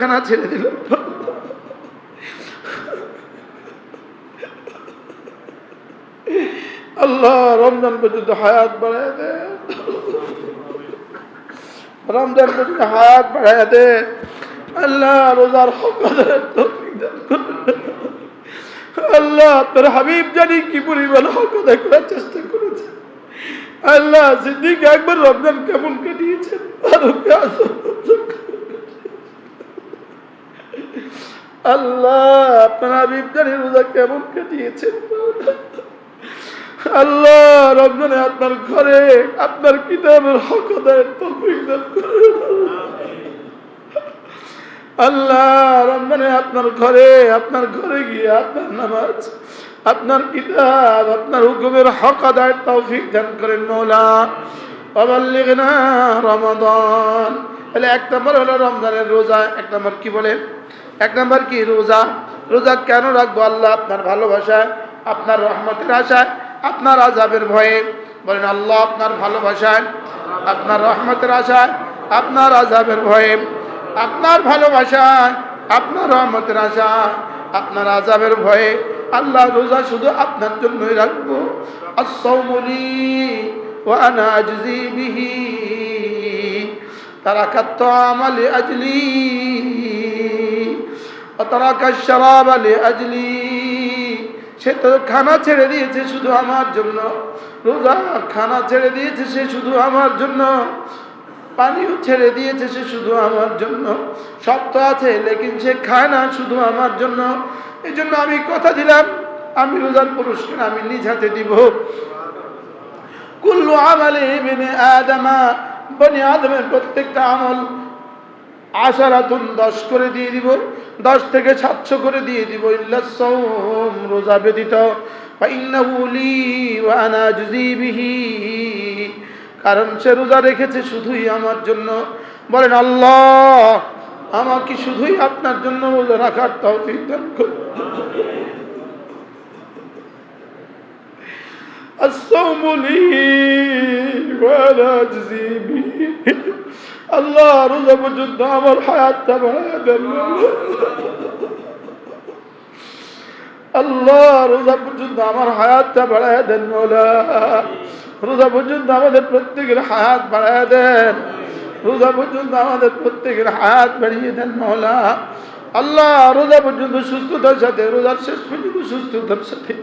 খানা ছেড়ে দিল। আল্লাহ রমজান পর্যন্ত হায়াত বাড়ায় দে। রমজান পর্যন্ত হায়াত বাড়ায় দে। আল্লাহ রোজার। আল্লাহ আপনার হাবিব জানি কি পরিমাণ হক করার চেষ্টা করেছে। আল্লাহ সিদ্দিক একবার রমজান কেমন কাটিয়েছেন ফারুক আল্লাহ, আপনার জানি রোজা কেমন কাটিয়েছেন? আল্লাহ, রমজানে আপনার ঘরে আপনার কিতাবের হক আল্লাহ, রমজানে আপনার ঘরে আপনার ঘরে গিয়ে আপনার নামাজ, আপনার কিতাব, আপনার হুকুমের হক আদায়ের তৌফিক দান করেন মৌলা। অবাল্লিগনা রমাদান। তাহলে এক নম্বর হলো রমজানের রোজা, এক নম্বর কি বলে এক নম্বর কি? রোজা। রোজা কেন রাখব আল্লাহ? আপনার ভালোবাসায়, আপনার রহমতের আশায়, আপনার আজাবের ভয়ে। বলেন, আল্লাহ আপনার ভালোবাসায়, আপনার রহমতের আশায়, আপনার আজাবের ভয়ে। আপনার ভালোবাসায়, আপনার রহমতের আশা আপনার আজাবের ভয়ে আল্লাহ রোজা শুধু আপনার জন্যই রাখব। আসৌমলি তারা কাত্ত আমালে আজলি। সে তো খানা ছেড়ে দিয়েছে শুধু আমার জন্য। রোজা খানা ছেড়ে দিয়েছে সে শুধু আমার জন্য। পানিও ছেড়ে দিয়েছে সে শুধু আমার জন্য। সব তো আছে, লেকিন সে খায় না শুধু আমার জন্য। এই জন্য আমি কথা দিলাম, আমি রোজার পুরস্কার আমি নিজ হাতে দিব। কুল্লু আমালে বিনে আদামা, বনি আদমের প্রত্যেকটা আমল আশারাতুন দশ করে দিয়ে দিব দশ থেকে সাতশো করে দিয়ে দিব ইল্লাসৌম রোজা ব্যতীত ফাইন্নাহু লি ওয়া আনা আজজি বিহি কারণ সে রোজা রেখেছে শুধুই আমার জন্য বলেন আল্লাহ আমাকে শুধুই আপনার জন্য রোজা রাখার তৌফিক দান করুন الصوم لي ولا أجزي به আল্লাহ, রোজা পর্যন্ত আমার হায়াতটা বাড়ায় দেন। আল্লাহ, রোজা পর্যন্ত আমার হায়াতটা বাড়ায় দেন, মৌলা। রোজা পর্যন্ত আমাদের প্রত্যেকের হায়াত বাড়ায় দেন। রোজা পর্যন্ত আমাদের প্রত্যেকের হায়াত বাড়িয়ে দেন, মৌলা। আল্লাহ, রোজা পর্যন্ত সুস্থতার সাথে, রোজার শেষ পর্যন্ত সুস্থতার সাথে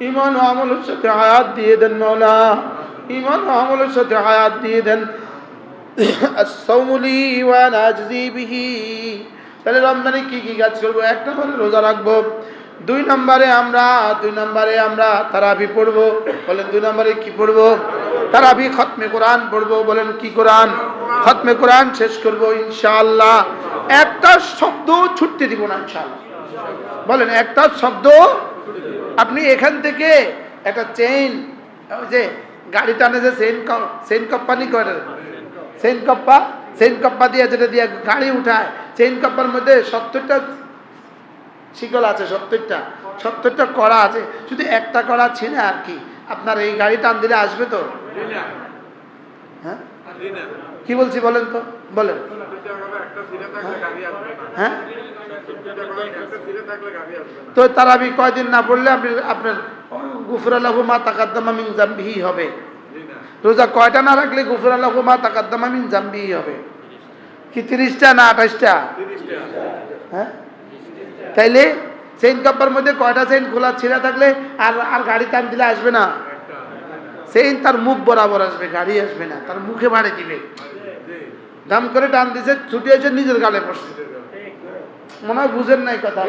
ইমান ও আমলের সাথে হায়াত দিয়ে দেন, মৌলা। ইমান ও আমলের সাথে হায়াত দিয়ে দেন। তাহলে রমজানে কি কি কাজ করব? এক নম্বরে রোজা রাখব। দুই নম্বরে আমরা, দুই নম্বরে আমরা তারাবি পড়ব। বলেন দুই নম্বরে কি পড়ব? তারাবি খতমে কোরআন পড়ব। বলেন কি কোরআন? খতমে কোরআন শেষ করব ইনশাআল্লাহ। একটা শব্দ ছুটতে দিব না ইনশাআল্লাহ। বলেন একটা শব্দ আপনি এখান থেকে একটা চেইন যে গাড়ি টানে যে চেইন চেইন কোম্পানি করে চেইন কপ্পা চেইন কপ্পা দিয়ে যেটা দিয়ে গাড়ি উঠায় চেইন কপ্পার মধ্যে সত্তরটা শিকল আছে, সত্তরটা সত্তরটা করা আছে। শুধু একটা করা ছিনে আর কি। আপনার এই গাড়ি টান দিলে আসবে তো? হ্যাঁ? কি বলছি বলেন তো? বলেন। হ্যাঁ? তো তারাবি কয়দিন না পড়লে আপনি আপনার গুফরালাহু মা তাকাদ্দামা মিন হবে। রোজা কয়টা না রাখলে গুফরালাহু মা তাকাদ্দামা মিন জাম্বিহি হবে? কি তিরিশটা না আঠাশটা? হ্যাঁ? তাইলে চেইন কাপ্পার মধ্যে কয়টা চেইন খোলা ছিঁড়া থাকলে আর আর গাড়ি টান দিলে আসবে না? চেইন তার মুখ বরাবর আসবে, গাড়ি আসবে না, তার মুখে বাড়ি দিবে। দাম করে টান দিছে, ছুটি এসে নিজের গালে পড়ছে। মনে হয় বুঝেন নাই কথা।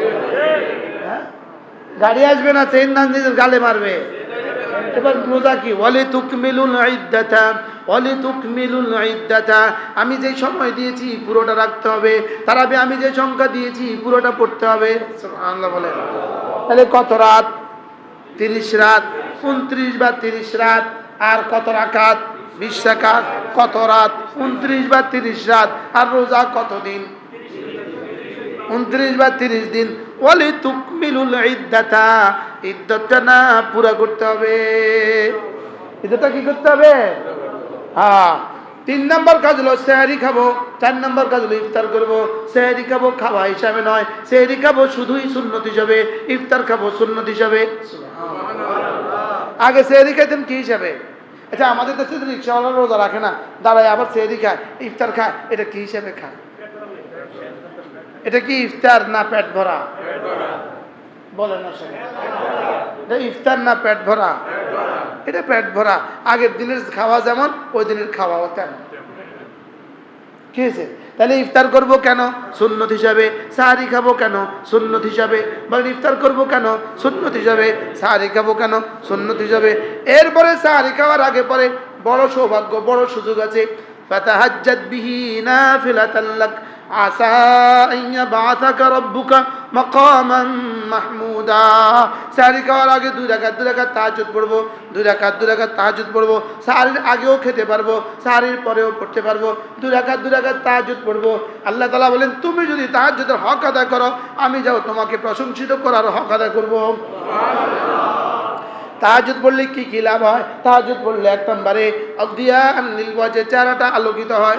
হ্যাঁ? গাড়ি আসবে না চেইন নিজের গালে মারবে। এবার রোজা কি? ওয়ালি তুকমিলুল ইদ্দাতা ওয়ালি তুকমিলুল ইদ্দাতা। আমি যে সময় দিয়েছি, পুরোটা রাখতে হবে। তারাবি, আমি যে সংখ্যা দিয়েছি, পুরোটা পড়তে হবে। সুবহানাল্লাহ বলেন। তাহলে কত রাত? তিরিশ রাত, উনত্রিশ বা তিরিশ রাত, আর কত রাকাত? বিশ রাকাত। কত রাত? উনত্রিশ বা তিরিশ রাত। আর রোজা কত দিন? উনত্রিশ বা তিরিশ দিন। ওয়ালি তুকমিলুল ইদ্দাতা। ইদ্দতটা না পুরা করতে হবে। ইদ্দতটা কি করতে হবে? হ্যাঁ। তিন নম্বর কাজ হলো সেহারি খাব চার নম্বর কাজ হলো ইফতার করব। সেহারি খাব খাওয়া হিসাবে নয় সেহারি খাব শুধুই সুন্নত হিসাবে ইফতার খাব সুন্নত হিসাবে। আগে সেহারি খাইতেন কি হিসাবে? আচ্ছা আমাদের দেশে রিক্সাওয়ালা রোজা রাখে না দাঁড়ায় আবার সেহারি খায় ইফতার খায় এটা কি হিসাবে খায়? এটা কি ইফতার না পেট ভরা? বলে না সবাই। এটা ইফতার না পেট ভরা? এটা পেট ভরা। আগের দিনের খাওয়া যেমন, ওই দিনের খাওয়াও তেমন। কি হয়েছে? তাহলে ইফতার করব কেন? সুন্নত হিসাবে। সাহারি খাব কেন? সুন্নত হিসাবে। বলেন, ইফতার করব কেন? সুন্নত হিসাবে। সাহারি খাব কেন? সুন্নত হিসাবে। এরপরে সাহারি খাওয়ার আগে পরে বড় সৌভাগ্য, বড় সুযোগ আছে। ফাতাহাজ্জাত বিহি নাফিলাতান লাক। মাহমুদা সাহারি খাওয়ার আগে দুই দুই পড়ব আগেও খেতে পারব পরেও পড়তে পারব। দুই পড়ব। আল্লাহ তাআলা বলেন, তুমি যদি তাহাজ্জুদের হক আদায় করো, আমি যাও তোমাকে প্রশংসিত করার হক আদায় করব। তাহাজুদ পড়লে কি কি লাভ হয়? তাহাজুদ পড়লে এক নম্বরে অদিয়া নীল যে চেহারাটা আলোকিত হয়।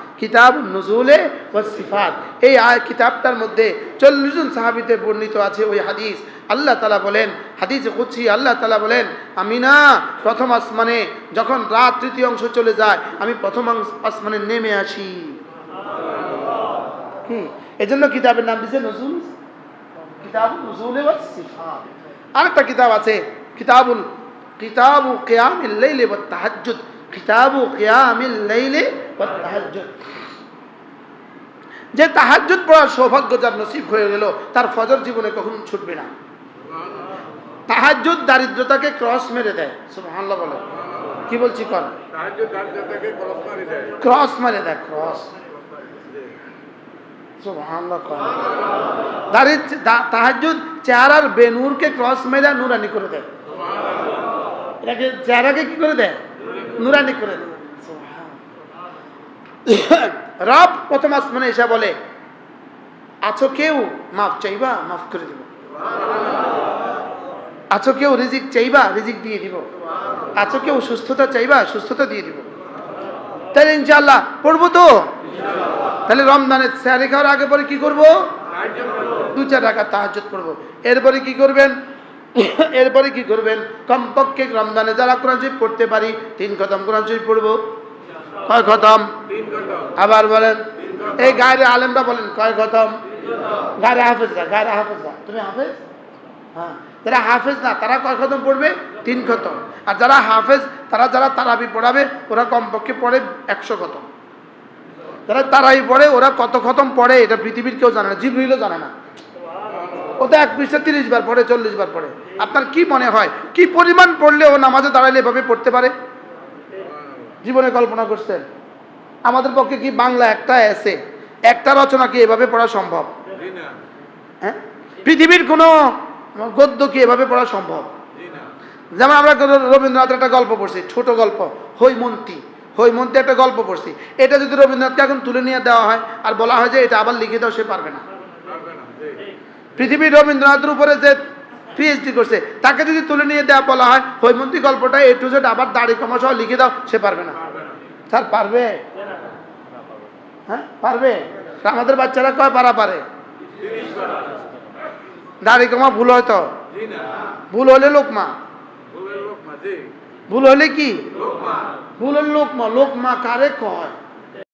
কিতাব নজুলে ও সিফাত। এই কিতাবটার মধ্যে চল্লিশ জন সাহাবিতে বর্ণিত আছে ওই হাদিস। আল্লাহ তালা বলেন, হাদিস কুচ্ছি আল্লাহ তালা বলেন আমি না প্রথম আসমানে যখন রাত তৃতীয় অংশ চলে যায়, আমি প্রথম আসমানে নেমে আসি। কি? এজন্য কিতাবের নাম দিছে নজুল? কিতাব নজুলে ওয়াস সিফাত। আরেকটা কিতাব আছে, কিতাবুল, কিতাবু কিয়ামিল লাইলি ওয়াত তাহাজ্জুদ। কিতাবু কিয়ামিল লাইলি যে তাহাজ্জুদ পড়ার সৌভাগ্য যার নসিব হয়ে গেল তার ফজর জীবনে কখনো ছুটবে না। তাহাজ্জুদ দারিদ্রতাকে ক্রস মেরে দেয় সুবহানাল্লাহ বলে। কি বলছি কর ক্রস মেরে দেয়। ক্রস সুবহানাল্লাহ কর দারিদ্র তাহাজ্জুদ চেহারার বেনুরকে ক্রস মেরে নুরানি করে দেয়। এটাকে চেহারাকে কি করে দেয়? নুরানি করে দেয়। রব প্রথম আসমানে এসে বলে, আছো কেউ? মাফ চাইবা, মাফ করে দিব। আছো কেউ রিজিক চাইবা, রিজিক দিয়ে দিব। আছো কেউ সুস্থতা চাইবা, সুস্থতা দিয়ে দিব। তাহলে ইনশাল্লাহ পড়ব তো? তাহলে রমজানের স্যারি খাওয়ার আগে পরে কি করব? দু চার টাকা তাহাজত পড়ব। এরপরে কি করবেন? এরপরে কি করবেন? কমপক্ষে রমজানে যারা কোরআন শরীফ পড়তে পারি, তিন খতম কোরআন শরীফ পড়ব। কয় খতম? আবার বলেন এই গায়ের আলেমরা বলেন কয় খতম? গায়ের হাফেজরা গায়ের হাফেজরা তুমি হাফেজ? হ্যাঁ। যারা হাফেজ না তারা কয় খতম পড়বে? তিন খতম। আর যারা হাফেজ তারা যারা তারাবি পড়াবে ওরা কমপক্ষে পড়ে একশো খতম। যারা তারাই পড়ে ওরা কত খতম পড়ে এটা পৃথিবীর কেউ জানে না জিবরিলও জানে না। ও তো এক পৃষ্ঠা তিরিশ বার পড়ে চল্লিশ বার পড়ে। আপনার কি মনে হয়? কি পরিমাণ পড়লে ও নামাজে দাঁড়াইলে এভাবে পড়তে পারে? জীবনে কল্পনা করছেন? আমাদের পক্ষে কি বাংলা একটা এসে একটা রচনা কি এভাবে পড়া সম্ভব? হ্যাঁ? পৃথিবীর কোনো গদ্য কি এভাবে পড়া সম্ভব? যেমন আমরা রবীন্দ্রনাথের একটা গল্প পড়ছি ছোট গল্প হৈমন্তী হৈমন্তী একটা গল্প পড়ছি। এটা যদি রবীন্দ্রনাথকে এখন তুলে নিয়ে দেওয়া হয় আর বলা হয় যে এটা আবার লিখে দাও সে পারবে না। পৃথিবীর রবীন্দ্রনাথের উপরে যে পিএইচডি করছে। তাকে যদি তুলে নিয়ে দেওয়া বলা হয় হৈমন্তী গল্পটা এ টু জেড আবার দাড়ি কমা সহ লিখে দাও সে পারবে না। স্যার পারবে? হ্যাঁ পারবে? আমাদের বাচ্চারা কয় পারা পারে? দাড়ি কমা ভুল হয়তো ভুল হলে লোকমা। ভুল হলে কি? ভুল হলে লোকমা লোকমা কারে কয়?